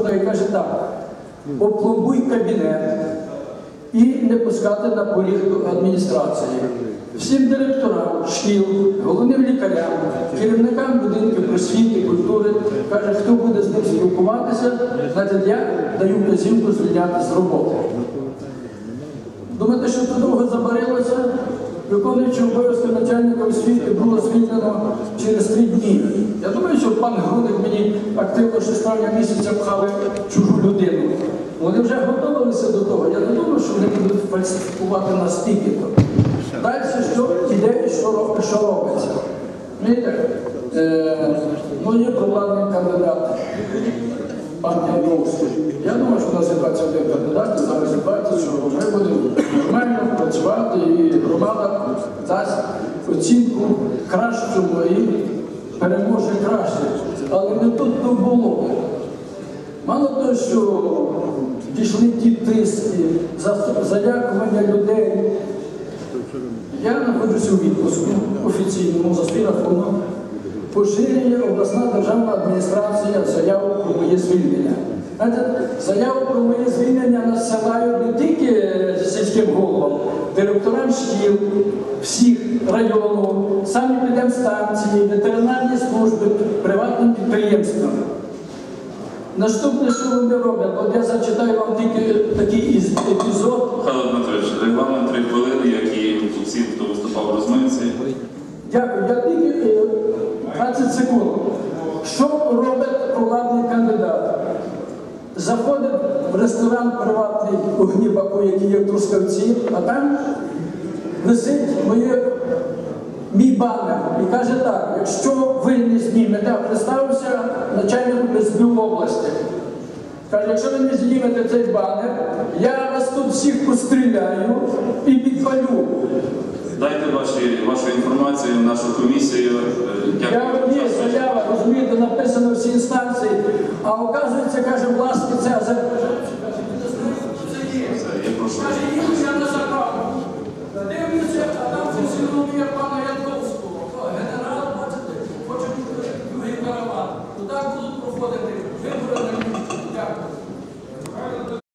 і каже так, опломбуй кабінет і не пускати на поріг адміністрації. Всім директорам шкіл, головним лікарям, керівникам будинків просвіти, культури, каже, хто буде з ним спілкуватися, значить я даю вказівку звільняти з роботи. Думаєте, що це довго забарилося? Виконуючи обов'язки начальника освіти було звільнено через три дні. Я думаю, що пан Груник мені активно ще з травня місяця пхали чужу людину. Вони вже готувалися до того. Я не думаю, що вони будуть фальсифікувати настільки то. Далі що іде і що, роб- що робиться. Е, ну є провладний кандидат пан Янковський. Я думаю, що у нас є 21 кандидат, зараз є 20, що ми будемо нормально працювати, і дасть оцінку кращому і переможе краще. Але не тут то було. Мало того, що дійшли ті тиски, за- залякування людей. Я знаходжуся у відпуску офіційному за свій рахунок. Поширює обласна державна адміністрація заяву про моє звільнення. Знаєте, заяву про моє звільнення насилають не тільки директорам шкіл, всіх району, самі підемстанції, ветеринарні служби, приватним підприємствам. Наступне, що вони роблять, от я зачитаю вам тільки такий епізод. Михайло Дмитрович, регламент три хвилини, як і у хто виступав в розминці. Дякую. Я тільки е, 20 секунд. Що робить провладний кандидат? Заходить в ресторан приватний у Гнібаку, який є в Трускавці, а там висить моє, мій банер і каже так, якщо ви не знімете, а представився начальник СБУ області. Каже, якщо ви не знімете цей банер, я вас тут всіх постріляю і підпалю. Дайте ваші, вашу інформацію нашу комісію. Е, Я є заява, розумієте, написано ці інстанції, а оказується, каже, власне, це за каже, їм на заправку. Дивлюся, а там це синомія пана Янковського, генерал, бачите, хоче е, другий караван. Туди будуть проходити вибори на. Дякую.